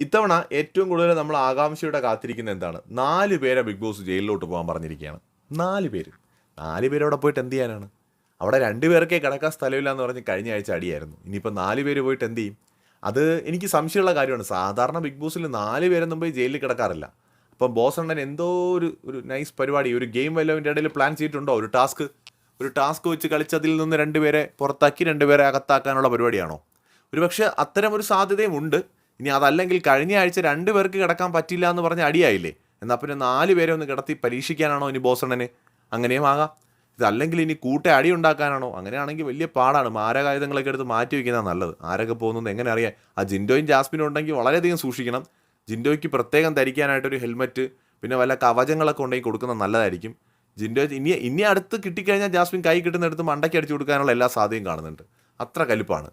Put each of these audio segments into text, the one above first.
ഇത്തവണ ഏറ്റവും കൂടുതൽ നമ്മൾ ആകാംക്ഷയുടെ കാത്തിരിക്കുന്ന എന്താണ്? നാല് പേരെ ബിഗ് ബോസ് ജയിലിലോട്ട് പോകാൻ പറഞ്ഞിരിക്കുകയാണ്. നാല് പേര്. നാല് പേര് അവിടെ പോയിട്ട് എന്ത് ചെയ്യാനാണ്? അവിടെ രണ്ട് പേർക്കേ കിടക്കാൻ സ്ഥലമില്ല എന്ന് പറഞ്ഞ് കഴിഞ്ഞ ആഴ്ച അടിയായിരുന്നു. ഇനിയിപ്പോൾ നാല് പേര് പോയിട്ട് എന്ത് ചെയ്യും? അത് എനിക്ക് സംശയമുള്ള കാര്യമാണ്. സാധാരണ ബിഗ് ബോസിൽ നാല് പേരൊന്നും പോയി ജയിലിൽ കിടക്കാറില്ല. അപ്പം ബോസ് അണ്ണൻ എന്തോ ഒരു ഒരു നൈസ് പരിപാടി ഒരു ഗെയിം വല്ലതിന്റെ ഇടയിൽ പ്ലാൻ ചെയ്തിട്ടുണ്ടോ? ഒരു ടാസ്ക് ഒരു ടാസ്ക് വെച്ച് കളിച്ചതിൽ നിന്ന് രണ്ട് പേരെ പുറത്താക്കി രണ്ട് പേരെ അകത്താക്കാനുള്ള പരിപാടിയാണോ? ഒരു പക്ഷേ അത്തരം ഒരു സാധ്യതയും ഉണ്ട്. ഇനി അതല്ലെങ്കിൽ കഴിഞ്ഞ ആഴ്ച രണ്ട് പേർക്ക് കിടക്കാൻ പറ്റില്ല എന്ന് പറഞ്ഞ അടിയായില്ലേ? എന്നാൽ പിന്നെ നാല് പേരെ ഒന്ന് കിടത്തി പരീക്ഷിക്കാനാണോ ഇനി ബോസണ്ണന്? അങ്ങനെയും ആകാം. ഇതല്ലെങ്കിൽ ഇനി കൂട്ട അടി ഉണ്ടാക്കാനാണോ? അങ്ങനെയാണെങ്കിൽ വലിയ പാടാണ്. മാരകായുധങ്ങളൊക്കെ എടുത്ത് മാറ്റി വയ്ക്കുന്നതാണ് നല്ലത്. ആരൊക്കെ പോകുന്നത് എങ്ങനെ അറിയാം? ആ ജിൻഡോയും ജാസ്മിനും ഉണ്ടെങ്കിൽ വളരെയധികം സൂക്ഷിക്കണം. ജിൻഡോയ്ക്ക് പ്രത്യേകം ധരിക്കാനായിട്ടൊരു ഹെൽമറ്റ് പിന്നെ വല്ല കവചങ്ങളൊക്കെ ഉണ്ടെങ്കിൽ കൊടുക്കുന്നത് നല്ലതായിരിക്കും. ജിൻഡോ ഇനി ഇനി അടുത്ത് കിട്ടിക്കഴിഞ്ഞാൽ ജാസ്മിൻ കൈ കിട്ടുന്നിടത്ത് മണ്ടയ്ക്ക് അടിച്ചു കൊടുക്കാനുള്ള എല്ലാ സാധ്യതയും കാണുന്നുണ്ട്. അത്ര കലിപ്പാണ്.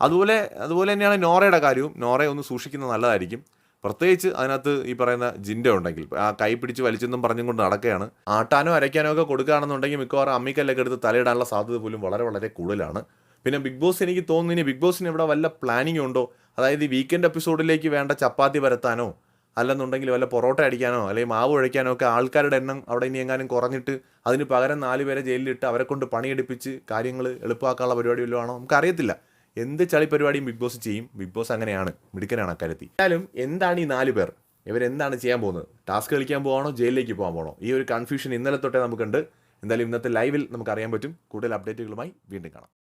അതുപോലെ അതുപോലെ തന്നെയാണ് നോറയുടെ കാര്യവും. നോറയെ ഒന്ന് സൂക്ഷിക്കുന്നത് നല്ലതായിരിക്കും. പ്രത്യേകിച്ച് അതിനകത്ത് ഈ പറയുന്ന ജിന്റെ ഉണ്ടെങ്കിൽ ആ കൈ പിടിച്ച് വലിച്ചെന്നും പറഞ്ഞും കൊണ്ട് നടക്കുകയാണ്. ആട്ടാനോ അരയ്ക്കാനോ ഒക്കെ കൊടുക്കുകയാണെന്നുണ്ടെങ്കിൽ മിക്കവാറും അമ്മിക്കല്ലൊക്കെ എടുത്ത് തലയിടാനുള്ള സാധ്യത പോലും വളരെ വളരെ കൂടുതലാണ്. പിന്നെ ബിഗ് ബോസ് എനിക്ക് തോന്നുന്നു ബിഗ് ബോസിന് ഇവിടെ വല്ല പ്ലാനിങ് ഉണ്ടോ? അതായത് ഈ വീക്കെൻഡ് എപ്പിസോഡിലേക്ക് വേണ്ട ചപ്പാത്തി വരത്താനോ അല്ലെന്നുണ്ടെങ്കിൽ വല്ല പൊറോട്ട അടിക്കാനോ അല്ലെങ്കിൽ മാവ് ഒഴിക്കാനോ ഒക്കെ ആൾക്കാരുടെ എണ്ണം അവിടെ ഇനി എങ്ങാനും കുറഞ്ഞിട്ട് അതിന് പകരം നാല് പേരെ ജയിലിലിട്ട് അവരെ കൊണ്ട് പണിയെടുപ്പിച്ച് കാര്യങ്ങൾ എളുപ്പമാക്കാനുള്ള പരിപാടി വല്ലതും ആണോ? നമുക്കറിയത്തില്ല. എന്ത് ചളി പരിപാടിയും ബിഗ് ബോസ് ചെയ്യും? ബിഗ് ബോസ് അങ്ങനെയാണ്. മിടുക്കനാണ് അക്കാര്യത്തിൽ. എന്നാലും എന്താണ് ഈ നാല് പേർ? ഇവരെന്താണ് ചെയ്യാൻ പോകുന്നത്? ടാസ്ക് കളിക്കാൻ പോകണോ ജയിലിലേക്ക് പോകാൻ പോകണോ ഈ ഒരു കൺഫ്യൂഷൻ ഇന്നലെ തൊട്ടേ നമുക്കുണ്ട്. എന്തായാലും ഇന്നത്തെ ലൈവിൽ നമുക്ക് അറിയാൻ പറ്റും. കൂടുതൽ അപ്ഡേറ്റുകളുമായി വീണ്ടും കാണാം.